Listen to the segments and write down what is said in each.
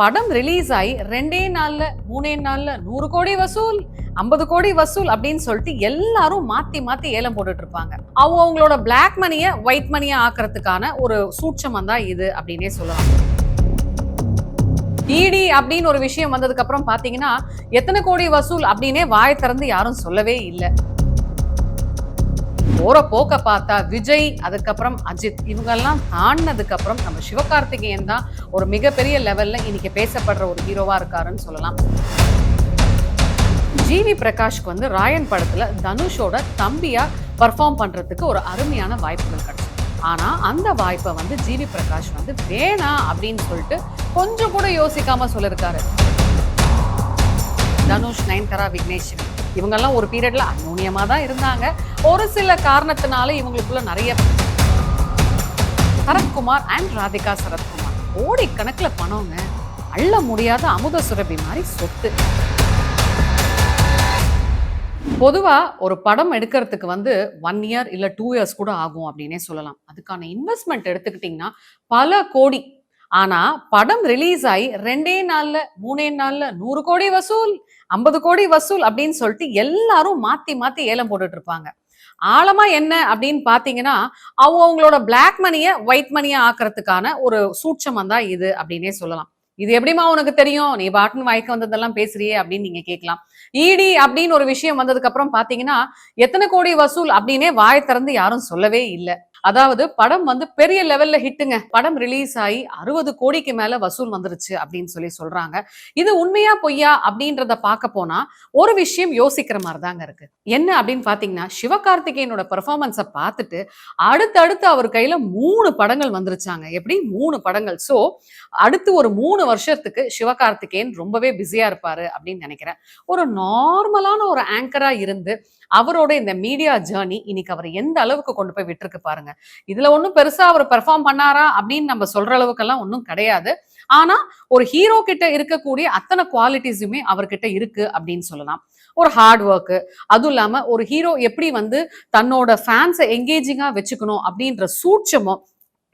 படம் ரிலீஸ் ஆகி ரெண்டே நாள்ல மூணே நாள்ல நூறு கோடி வசூல் ஐம்பது கோடி வசூல் அப்படின்னு சொல்லிட்டு எல்லாரும் மாத்தி மாத்தி ஏலம் போட்டுட்டு இருப்பாங்க. அவங்க அவங்களோட பிளாக் மணியை ஒயிட் மணியை ஆக்குறதுக்கான ஒரு சூட்சமம் தான் இது அப்படின்னே சொல்லலாம். இடி அப்படின்னு ஒரு விஷயம் வந்ததுக்கு அப்புறம் பாத்தீங்கன்னா எத்தனை கோடி வசூல் அப்படின்னே வாய் திறந்து யாரும் சொல்லவே இல்லை. போற போக்க பார்த்தா விஜய் அதுக்கப்புறம் அஜித் இவங்கெல்லாம் தாண்டினதுக்கு அப்புறம் நம்ம சிவகார்த்திகேயன் தான் ஒரு மிகப்பெரிய லெவல்ல இன்னைக்கு பேசப்படுற ஒரு ஹீரோவா இருக்காருன்னு சொல்லலாம். ஜிவி பிரகாஷ்க்கு வந்து ராயன் படத்துல தனுஷோட தம்பியா பர்ஃபார்ம் பண்றதுக்கு ஒரு அருமையான வாய்ப்புகள் கிடைக்கும் ஆனா அந்த வாய்ப்பை வந்து ஜிவி பிரகாஷ் வந்து வேணாம் அப்படின்னு சொல்லிட்டு கொஞ்சம் கூட யோசிக்காம சொல்லிருக்காரு. தனுஷ் நயன்தாரா விக்னேஷ் இவங்கெல்லாம் ஒரு பீரியட்ல அந்யோன்யமா தான் இருந்தாங்க. ஒரு சில காரணத்தினால இவங்களுக்குள்ள நிறைய சரத்குமார் அண்ட் ராதிகா சரத்குமார். கோடிக்கணக்கில் பணங்க. அள்ள முடியாத அமுத சுரபி மாதிரி சொத்து. பொதுவாக ஒரு படம் எடுக்கிறதுக்கு வந்து ஒன் இயர் இல்லை டூ இயர்ஸ் கூட ஆகும் அப்படின்னே சொல்லலாம். அதுக்கான இன்வெஸ்ட்மெண்ட் எடுத்துக்கிட்டிங்கன்னா பல கோடி. ஆனால் படம் ரிலீஸ் ஆகி ரெண்டே நாளில் மூணே நாளில் நூறு கோடி வசூல். ஐம்பது கோடி வசூல் அப்படின்னு சொல்லிட்டு எல்லாரும் மாத்தி மாத்தி ஏலம் போட்டுட்டு இருப்பாங்க. ஆழமா என்ன அப்படின்னு பாத்தீங்கன்னா அவங்க அவங்களோட பிளாக் மணியை ஒயிட் மணியை ஆக்குறதுக்கான ஒரு சூட்சமம் தான் இது அப்படின்னே சொல்லலாம். இது எப்படிமா உனக்கு தெரியும்? நீ பாட்டன் வாய்க்கு வந்ததெல்லாம் பேசுறியே அப்படின்னு நீங்க கேட்கலாம். இடி அப்படின்னு ஒரு விஷயம் வந்ததுக்கு அப்புறம் பாத்தீங்கன்னா எத்தனை கோடி வசூல் அப்படின்னே வாய் திறந்து யாரும் சொல்லவே இல்லை. அதாவது படம் வந்து பெரிய லெவல்ல ஹிட்டுங்க படம் ரிலீஸ் ஆகி அறுபது கோடிக்கு மேல வசூல் வந்துருச்சு அப்படின்னு சொல்லி சொல்றாங்க. இது உண்மையா பொய்யா அப்படின்றத பார்க்க போனா ஒரு விஷயம் யோசிக்கிற மாதிரி தாங்க இருக்கு. என்ன அப்படின்னு பாத்தீங்கன்னா சிவகார்த்திகேயனோட பெர்ஃபார்மன்ஸை பார்த்துட்டு அடுத்தடுத்து அவர் கையில மூணு படங்கள் வந்துருச்சாங்க. எப்படி? மூணு படங்கள். ஸோ அடுத்து ஒரு மூணு வருஷத்துக்கு சிவகார்த்திகேயன் ரொம்பவே பிஸியா இருப்பாரு அப்படின்னு நினைக்கிறேன். ஒரு நார்மலான ஒரு ஆங்கரா இருந்து அவரோட இந்த மீடியா ஜேர்னி இன்னைக்கு அவர் எந்த அளவுக்கு கொண்டு போய் விட்டுருக்கு பாருங்க. இதுல ஒன்றும் பெருசா அவர் பெர்ஃபார்ம் பண்ணாரா அப்படின்னு நம்ம சொல்ற அளவுக்கெல்லாம் ஒன்றும் கிடையாது. ஆனா ஒரு ஹீரோ கிட்ட இருக்கக்கூடிய அத்தனை குவாலிட்டிஸுமே அவர்கிட்ட இருக்கு அப்படின்னு சொல்லலாம். ஒரு ஹார்ட் ஒர்க்கு அதுவும் இல்லாம ஒரு ஹீரோ எப்படி வந்து தன்னோட ஃபேன்ஸை எங்கேஜிங்கா வச்சுக்கணும் அப்படின்ற சூட்சமோ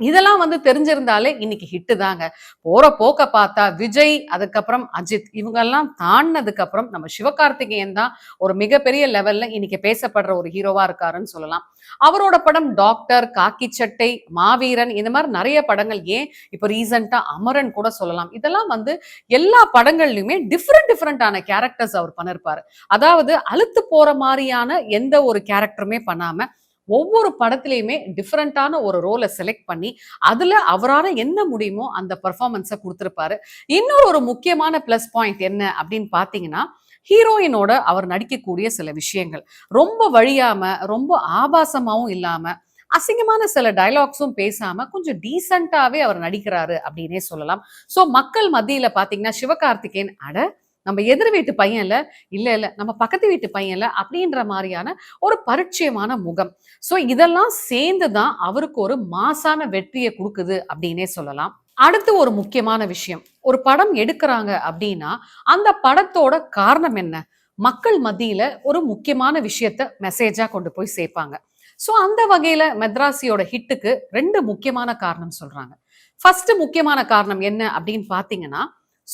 இதெல்லாம் வந்து தெரிஞ்சிருந்தாலே இன்னைக்கு ஹிட்டு தாங்க. போற போக்க பார்த்தா விஜய் அதுக்கப்புறம் அஜித் இவங்கெல்லாம் தாண்டினதுக்கு அப்புறம் நம்ம சிவகார்த்திகேயன் தான் ஒரு மிகப்பெரிய லெவல்ல இன்னைக்கு பேசப்படுற ஒரு ஹீரோவா இருக்காருன்னு சொல்லலாம். அவரோட படம் டாக்டர் காக்கி சட்டை மாவீரன் இந்த மாதிரி நிறைய படங்கள் ஏன் இப்போ ரீசண்டா அமரன் கூட சொல்லலாம். இதெல்லாம் வந்து எல்லா படங்கள்லயுமே டிஃப்ரெண்ட் டிஃப்ரெண்டான கேரக்டர்ஸ் அவர் பண்ணிருப்பாரு. அதாவது அழுத்து போற மாதிரியான எந்த ஒரு கேரக்டருமே பண்ணாம ஒவ்வொரு படத்துலையுமே டிஃப்ரெண்டான ஒரு ரோலை செலக்ட் பண்ணி அதில் அவரால் என்ன முடியுமோ அந்த பர்ஃபார்மன்ஸை கொடுத்துருப்பாரு. இன்னொரு ஒரு முக்கியமான ப்ளஸ் பாயிண்ட் என்ன அப்படின்னு பார்த்தீங்கன்னா ஹீரோயினோட அவர் நடிக்கக்கூடிய சில விஷயங்கள். ரொம்ப வழியாமல் ரொம்ப ஆபாசமாகவும் இல்லாமல் அசிங்கமான சில டைலாக்ஸும் பேசாம கொஞ்சம் டீசெண்டாவே அவர் நடிக்கிறாரு அப்படின்னே சொல்லலாம். ஸோ மக்கள் மத்தியில பாத்தீங்கன்னா சிவகார்த்திகேயன் அட நம்ம எதிர் வீட்டு பையன் இல்ல இல்ல இல்லை நம்ம பக்கத்து வீட்டு பையன் இல்லை அப்படின்ற மாதிரியான ஒரு பரிச்சயமான முகம். சோ இதெல்லாம் சேர்ந்து தான் அவருக்கு ஒரு மாசான வெற்றியை கொடுக்குது அப்படின்னே சொல்லலாம். அடுத்து ஒரு முக்கியமான விஷயம். ஒரு படம் எடுக்கிறாங்க அப்படின்னா அந்த படத்தோட காரணம் என்ன? மக்கள் மத்தியில ஒரு முக்கியமான விஷயத்த மெசேஜா கொண்டு போய் சேர்ப்பாங்க. ஸோ அந்த வகையில மெத்ராசியோட ஹிட்டுக்கு ரெண்டு முக்கியமான காரணம் சொல்றாங்க. ஃபர்ஸ்ட் முக்கியமான காரணம் என்ன அப்படின்னு பாத்தீங்கன்னா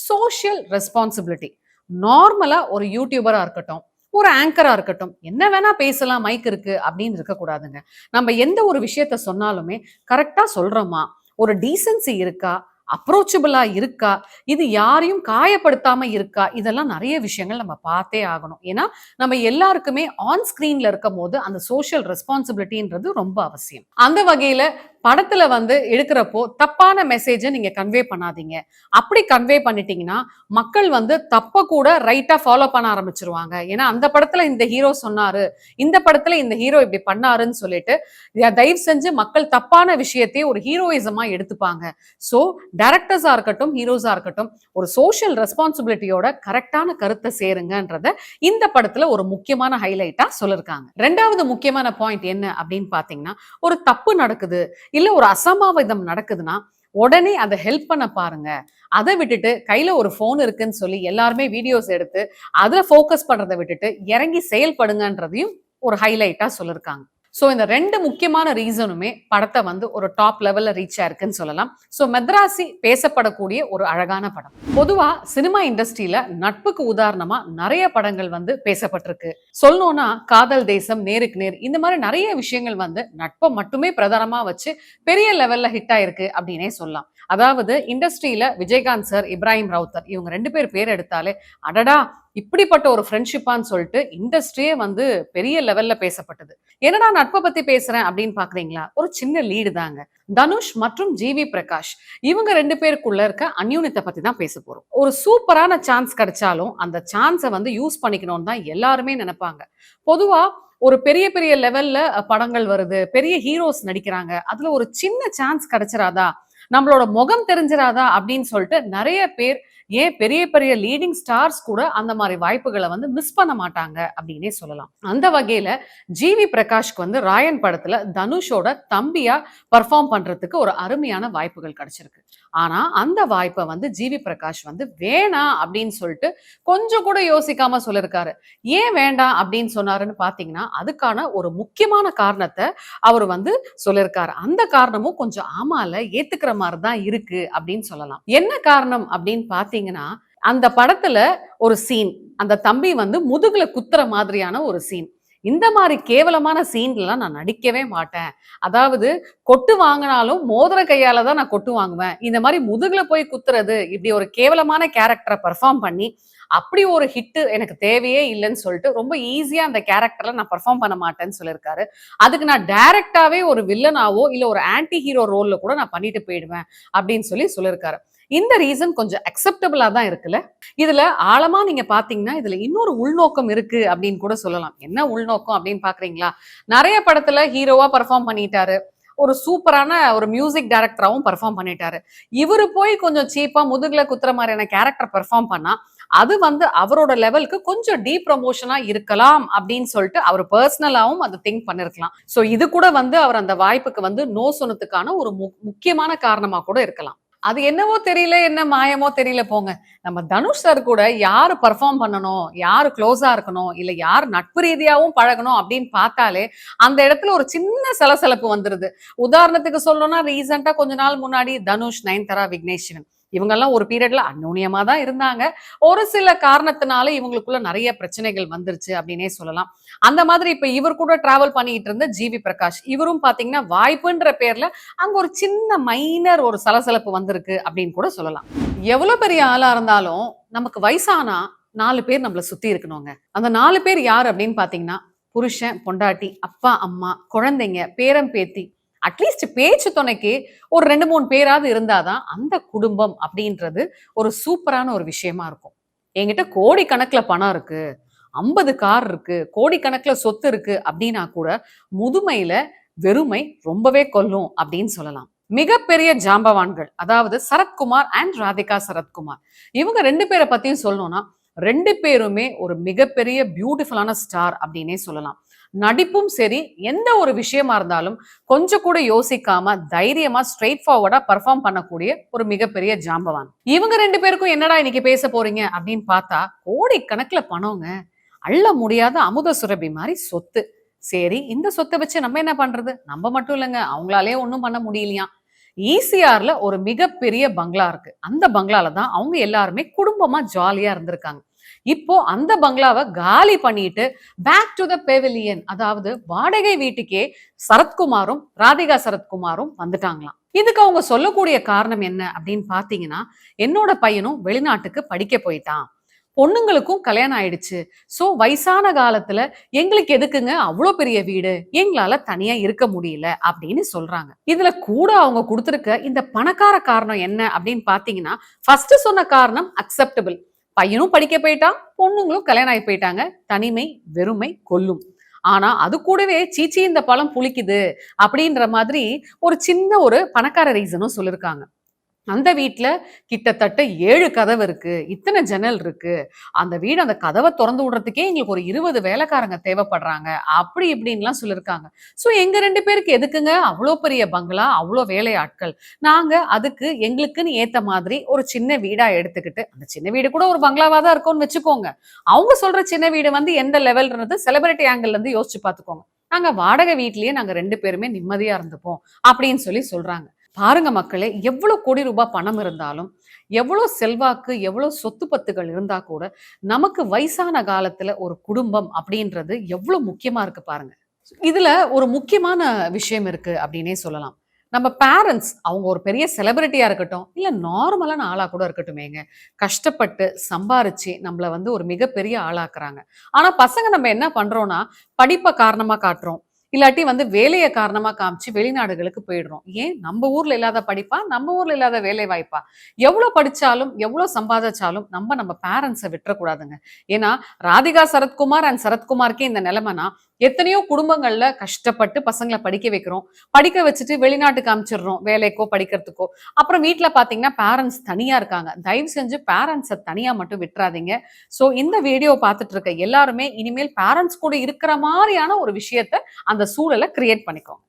சோஷியல் ரெஸ்பான்சிபிலிட்டி நார்மலாக ஒரு யூடியூபராக இருக்கட்டும் ஒரு ஆங்கரா இருக்கட்டும் என்ன வேணா பேசலாம் மைக் இருக்கு அப்படின்னு இருக்கக்கூடாதுங்க. நம்ம எந்த ஒரு விஷயத்த சொன்னாலுமே கரெக்டா சொல்றோமா? ஒரு டீசன்சி இருக்கா? அப்ரோச்சபிளா இருக்கா? இது யாரையும் காயப்படுத்தாம இருக்கா? இதெல்லாம் நிறைய விஷயங்கள் நம்ம பார்த்தே ஆகணும். ஏன்னா நம்ம எல்லாருக்குமே ஆன் ஸ்கிரீன்ல இருக்கும் போது அந்த சோஷியல் ரெஸ்பான்சிபிலிட்டின்றது ரொம்ப அவசியம். அந்த வகையில படத்துல வந்து எடுக்கிறப்போ தப்பான மெசேஜை நீங்க கன்வே பண்ணாதீங்க. அப்படி கன்வே பண்ணிட்டீங்கன்னா மக்கள் வந்து தப்ப கூட ரைட்டா ஃபாலோ பண்ண ஆரம்பிச்சிருவாங்க. ஏன்னா அந்த படத்துல இந்த ஹீரோ சொன்னாரு இந்த படத்துல இந்த ஹீரோ இப்படி பண்ணாருன்னு சொல்லிட்டு தயவு செஞ்சு மக்கள் தப்பான விஷயத்தையே ஒரு ஹீரோயிசமா எடுத்துப்பாங்க. ஸோ டேரக்டர்ஸா இருக்கட்டும் ஹீரோஸா இருக்கட்டும் ஒரு சோஷியல் ரெஸ்பான்சிபிலிட்டியோட கரெக்டான கருத்தை சேருங்கன்றத இந்த படத்துல ஒரு முக்கியமான ஹைலைட்டா சொல்லிருக்காங்க. ரெண்டாவது முக்கியமான பாயிண்ட் என்ன அப்படின்னு பாத்தீங்கன்னா ஒரு தப்பு நடக்குது. இல்ல ஒரு அசம்பாவிதம் நடக்குதுன்னா உடனே அதை ஹெல்ப் பண்ண பாருங்க. அதை விட்டுட்டு கையில ஒரு ஃபோன் இருக்குன்னு சொல்லி எல்லாருமே வீடியோஸ் எடுத்து அதுல ஃபோக்கஸ் பண்றதை விட்டுட்டு இறங்கி செயல்படுங்கன்றதையும் ஒரு ஹைலைட்டா சொல்லிருக்காங்க. ஸோ இந்த ரெண்டு முக்கியமான ரீசனுமே படத்தை வந்து ஒரு டாப் லெவலில் ரீச் ஆயிருக்குன்னு சொல்லலாம். ஸோ மெத்ராசி பேசப்படக்கூடிய ஒரு அழகான படம். பொதுவாக சினிமா இண்டஸ்ட்ரியில நட்புக்கு உதாரணமாக நிறைய படங்கள் வந்து பேசப்பட்டிருக்கு. சொல்லணும்னா காதல் தேசம் நேருக்கு நேர் இந்த மாதிரி நிறைய விஷயங்கள் வந்து நட்பை மட்டுமே பிரதானமாக வச்சு பெரிய லெவலில் ஹிட் ஆயிருக்கு அப்படின்னே சொல்லலாம். அதாவது இண்டஸ்ட்ரியில விஜயகாந்த் சார் இப்ராஹிம் ரவுத்தர் இவங்க ரெண்டு பேர் பேர் எடுத்தாலே அடடா இப்படிப்பட்ட ஒரு ஃப்ரெண்ட்ஷிப்பான்னு சொல்லிட்டு இண்டஸ்ட்ரியே வந்து பெரிய லெவல்ல பேசப்பட்டது. என்னடா நட்பை பத்தி பேசுறேன் அப்படின்னு பாக்குறீங்களா? ஒரு சின்ன லீடு தாங்க. தனுஷ் மற்றும் ஜிவி பிரகாஷ். இவங்க ரெண்டு பேருக்குள்ள இருக்க அந்யூனத்தை பத்தி தான் பேச போறோம். ஒரு சூப்பரான சான்ஸ் கிடைச்சாலும் அந்த சான்ஸை வந்து யூஸ் பண்ணிக்கணும்னு தான் எல்லாருமே நினைப்பாங்க. பொதுவா ஒரு பெரிய பெரிய லெவல்ல படங்கள் வருது. பெரிய ஹீரோஸ் நடிக்கிறாங்க. அதுல ஒரு சின்ன சான்ஸ் கிடைச்சிராதா? நம்மளோட முகம் தெரிஞ்சிராதா? அப்படின்னு சொல்லிட்டு நிறைய பேர் ஏன் பெரிய பெரிய லீடிங் ஸ்டார்ஸ் கூட அந்த மாதிரி வாய்ப்புகளை வந்து மிஸ் பண்ண மாட்டாங்க அப்படின்னே சொல்லலாம். அந்த வகையில ஜிவி பிரகாஷ்க்கு வந்து ராயன் படத்துல தனுஷோட தம்பியா பர்ஃபார்ம் பண்றதுக்கு ஒரு அருமையான வாய்ப்புகள் கிடைச்சிருக்கு. ஆனா அந்த வாய்ப்பை வந்து ஜிவி பிரகாஷ் வந்து வேணாம் அப்படின்னு சொல்லிட்டு கொஞ்சம் கூட யோசிக்காம சொல்லியிருக்காரு ஏன் வேண்டாம் அப்படின்னு சொன்னாருன்னு பாத்தீங்கன்னா அதுக்கான ஒரு முக்கியமான காரணத்தை அவர் வந்து சொல்லியிருக்காரு அந்த காரணமும் கொஞ்சம் ஆமால ஏத்துக்கிற மாதிரி தான் இருக்கு அப்படின்னு சொல்லலாம். என்ன காரணம் அப்படின்னு பாத்தீங்கன்னா அந்த படத்துல ஒரு சீன் அந்த தம்பி வந்து முதுகுல குத்துற மாதிரியான ஒரு சீன் இந்த மாதிரி கேவலமான சீன்லாம் நான் நடிக்கவே மாட்டேன். அதாவது கொட்டு வாங்கினாலும் மோதிர கையால தான் நான் கொட்டு வாங்குவேன். இந்த மாதிரி முதுகுல போய் குத்துறது இப்படி ஒரு கேவலமான கேரக்டரை பெர்ஃபார்ம் பண்ணி அப்படி ஒரு ஹிட் எனக்கு தேவையே இல்லைன்னு சொல்லிட்டு ரொம்ப ஈஸியா அந்த கேரக்டர்ல நான் பெர்ஃபார்ம் பண்ண மாட்டேன்னு சொல்லியிருக்காரு. அதுக்கு நான் டைரக்டாவே ஒரு வில்லனாவோ இல்ல ஒரு ஆன்டி ஹீரோ ரோல்ல கூட நான் பண்ணிட்டு போயிடுவேன் அப்படின்னு சொல்லி சொல்லியிருக்காரு. இந்த ரீசன் கொஞ்சம் அக்செப்டபிளா தான் இருக்குல்ல? இதுல ஆழமா நீங்க பாத்தீங்கன்னா இதுல இன்னொரு உள்நோக்கம் இருக்கு அப்படின்னு கூட சொல்லலாம். என்ன உள்நோக்கம் அப்படின்னு பாக்குறீங்களா? நிறைய படத்துல ஹீரோவா பெர்ஃபார்ம் பண்ணிட்டாரு. ஒரு சூப்பரான ஒரு மியூசிக் டைரக்டராகவும் பெர்ஃபார்ம் பண்ணிட்டாரு. இவரு போய் கொஞ்சம் சீப்பா முதுகுல குத்துற மாதிரியான கேரக்டர் பெர்ஃபார்ம் பண்ணா அது வந்து அவரோட லெவலுக்கு கொஞ்சம் டீப் ப்ரமோஷனா இருக்கலாம் அப்படின்னு சொல்லிட்டு அவர் பர்சனலாவும் அதை திங்க் பண்ணிருக்கலாம். சோ இது கூட வந்து அவர் அந்த வாய்ப்புக்கு வந்து நோ சொன்னதுக்கான ஒரு முக்கியமான காரணமா கூட இருக்கலாம். அது என்னவோ தெரியல என்ன மாயமோ தெரியல போங்க. நம்ம தனுஷ் சார் கூட யார் பர்ஃபார்ம் பண்ணணும் யார் க்ளோஸா இருக்கணும் இல்ல யார் நட்பு ரீதியாகவும் பழகணும் அப்படின்னு பார்த்தாலே அந்த இடத்துல ஒரு சின்ன சலசலப்பு வந்துருது. உதாரணத்துக்கு சொல்லணும்னா ரீசெண்டா கொஞ்ச நாள் முன்னாடி தனுஷ் நயன்தரா விக்னேஸ்வரன் இவங்கெல்லாம் ஒரு பீரியட்ல அந்நுண்ணியமா தான் இருந்தாங்க. ஒரு சில காரணத்தினால இவங்களுக்குள்ள நிறைய பிரச்சனைகள் வந்துருச்சு அப்படின்னே சொல்லலாம். அந்த மாதிரி இப்ப இவர் கூட டிராவல் பண்ணிக்கிட்டு இருந்த ஜிவி பிரகாஷ் இவரும் பாத்தீங்கன்னா வாய்ப்புன்ற பேர்ல அங்க ஒரு சின்ன மைனர் ஒரு சலசலப்பு வந்திருக்கு அப்படின்னு கூட சொல்லலாம். எவ்வளவு பெரிய ஆளா இருந்தாலும் நமக்கு வயசானா நாலு பேர் நம்மள சுத்தி இருக்கணுங்க. அந்த நாலு பேர் யார் அப்படின்னு பாத்தீங்கன்னா புருஷன் பொண்டாட்டி அப்பா அம்மா குழந்தைங்க பேரம் பேத்தி அட்லீஸ்ட் பேச்சு துணைக்கு ஒரு ரெண்டு மூணு பேராவது இருந்தாதான் அந்த குடும்பம் அப்படின்றது ஒரு சூப்பரான ஒரு விஷயமா இருக்கும். என்கிட்ட கோடி கணக்குல பணம் இருக்கு ஐம்பது கார் இருக்கு கோடிக்கணக்கில் சொத்து இருக்கு அப்படின்னா கூட முதுமையில வெறுமை ரொம்பவே கொல்லும் அப்படின்னு சொல்லலாம். மிகப்பெரிய ஜாம்பவான்கள் அதாவது சரத்குமார் அண்ட் ராதிகா சரத்குமார். இவங்க ரெண்டு பேரை பத்தியும் சொல்லணும்னா ரெண்டு பேருமே ஒரு மிகப்பெரிய பியூட்டிஃபுல்லான ஸ்டார் அப்படின்னே சொல்லலாம். நடிப்பும் சரி எந்த ஒரு விஷயமா இருந்தாலும் கொஞ்சம் கூட யோசிக்காம தைரியமா ஸ்ட்ரெயிட் ஃபார்வர்டா பர்ஃபார்ம் பண்ணக்கூடிய ஒரு மிகப்பெரிய ஜாம்பவான். இவங்க ரெண்டு பேருக்கும் என்னடா இன்னைக்கு பேச போறீங்க? அப்படின்னு பார்த்தா கோடி கணக்குல பணங்க அள்ள முடியாத அமுத சுரபி மாதிரி சொத்து. சரி இந்த சொத்தை வச்சு நம்ம என்ன பண்றது? நம்ம மட்டும் இல்லைங்க அவங்களாலே ஒன்றும் பண்ண முடியலையா? ஈசிஆர்ல ஒரு மிகப்பெரிய பங்களா இருக்கு. அந்த பங்களால தான் அவங்க எல்லாருமே குடும்பமா ஜாலியா இருந்திருக்காங்க. இப்போ அந்த பங்களாவை காலி பண்ணிட்டு பேக் டு த பெவிலியன் அதாவது வாடகை வீட்டுக்கே சரத்குமாரும் ராதிகா சரத்குமாரும் வந்துட்டாங்களாம். இதுக்கு அவங்க சொல்லக்கூடிய காரணம் என்ன அப்படின்னு பாத்தீங்கன்னா என்னோட பையனும் வெளிநாட்டுக்கு படிக்க போயிட்டான். பொண்ணுங்களுக்கும் கல்யாணம் ஆயிடுச்சு. சோ வயசான காலத்துல எங்களுக்கு எதுக்குங்க? அவ்வளோ பெரிய வீடு. எங்களால தனியா இருக்க முடியல அப்படின்னு சொல்றாங்க. இதுல கூட அவங்க கொடுத்துருக்க இந்த பணக்கார காரணம் என்ன அப்படின்னு பாத்தீங்கன்னா ஃபர்ஸ்ட் சொன்ன காரணம் அக்செப்டபிள் பையனும் படிக்க போயிட்டான் பொண்ணுங்களும் கல்யாணம் ஆகி போயிட்டாங்க. தனிமை வெறுமை கொல்லும். ஆனா அது கூடவே சீச்சி இந்த பழம் புளிக்குது அப்படின்ற மாதிரி ஒரு சின்ன ஒரு பணக்கார ரீசனும் சொல்லியிருக்காங்க அந்த வீட்டில் கிட்டத்தட்ட ஏழு கதவு இருக்கு. இத்தனை ஜன்னல் இருக்கு. அந்த வீடு அந்த கதவை திறந்து விடுறதுக்கே எங்களுக்கு ஒரு இருபது வேலைக்காரங்க தேவைப்படுறாங்க. அப்படி இப்படின்லாம் சொல்லியிருக்காங்க ஸோ எங்க ரெண்டு பேருக்கு எதுக்குங்க? அவ்வளோ பெரிய பங்களா அவ்வளோ வேலையாட்கள் நாங்க அதுக்கு எங்களுக்குன்னு ஏத்த மாதிரி ஒரு சின்ன வீடா எடுத்துக்கிட்டு அந்த சின்ன வீடு கூட ஒரு பங்களாவா தான் இருக்கும்னு வச்சுக்கோங்க. அவங்க சொல்ற சின்ன வீடு வந்து எந்த லெவல்ன்றது செலிபிரிட்டி ஆங்கிள் இருந்து யோசிச்சு பார்த்துக்கோங்க. நாங்கள் வாடகை வீட்லேயே நாங்கள் ரெண்டு பேருமே நிம்மதியாக இருந்துப்போம். அப்படின்னு சொல்லி சொல்கிறாங்க பாருங்க மக்களே எவ்வளோ கோடி ரூபாய் பணம் இருந்தாலும் எவ்வளோ செல்வாக்கு எவ்வளோ சொத்து பத்துகள் இருந்தால் கூட நமக்கு வயசான காலத்தில் ஒரு குடும்பம் அப்படின்றது எவ்வளோ முக்கியமாக இருக்கு பாருங்க. இதில் ஒரு முக்கியமான விஷயம் இருக்கு அப்படின்னே சொல்லலாம். நம்ம பேரண்ட்ஸ் அவங்க ஒரு பெரிய செலிபிரிட்டியாக இருக்கட்டும் இல்லை நார்மலான ஆளாக கூட இருக்கட்டுமேங்க கஷ்டப்பட்டு சம்பாரித்து நம்மள வந்து ஒரு மிகப்பெரிய ஆளாக்குறாங்க. ஆனால் பசங்க நம்ம என்ன பண்ணுறோன்னா படிப்பை காரணமாக காட்டுறோம். இல்லாட்டி வந்து வேலையை காரணமா காமிச்சு வெளிநாடுகளுக்கு போயிடுறோம். ஏன்? நம்ம ஊர்ல இல்லாத படிப்பா? நம்ம ஊர்ல இல்லாத வேலை வாய்ப்பா? எவ்வளவு படிச்சாலும் எவ்வளவு சம்பாதிச்சாலும் நம்ம நம்ம பேரண்ட்ஸை விட்டுறக்கூடாதுங்க. ஏன்னா ராதிகா சரத்குமார் அண்ட் சரத்குமார்க்கே இந்த நிலைமைனா எத்தனையோ குடும்பங்கள்ல கஷ்டப்பட்டு பசங்களை படிக்க வைக்கிறோம். படிக்க வச்சுட்டு வெளிநாட்டுக்கு அமைச்சிடுறோம் வேலைக்கோ படிக்கிறதுக்கோ. அப்புறம் வீட்ல பாத்தீங்கன்னா பேரண்ட்ஸ் தனியா இருக்காங்க. தயவு செஞ்சு பேரண்ட்ஸை தனியா மட்டும் விட்டுறாதீங்க. சோ இந்த வீடியோ பார்த்துட்டு இருக்க எல்லாருமே இனிமேல் பேரண்ட்ஸ் கூட இருக்கிற மாதிரியான ஒரு விஷயத்த அந்த சூழலை கிரியேட் பண்ணிக்கோங்க.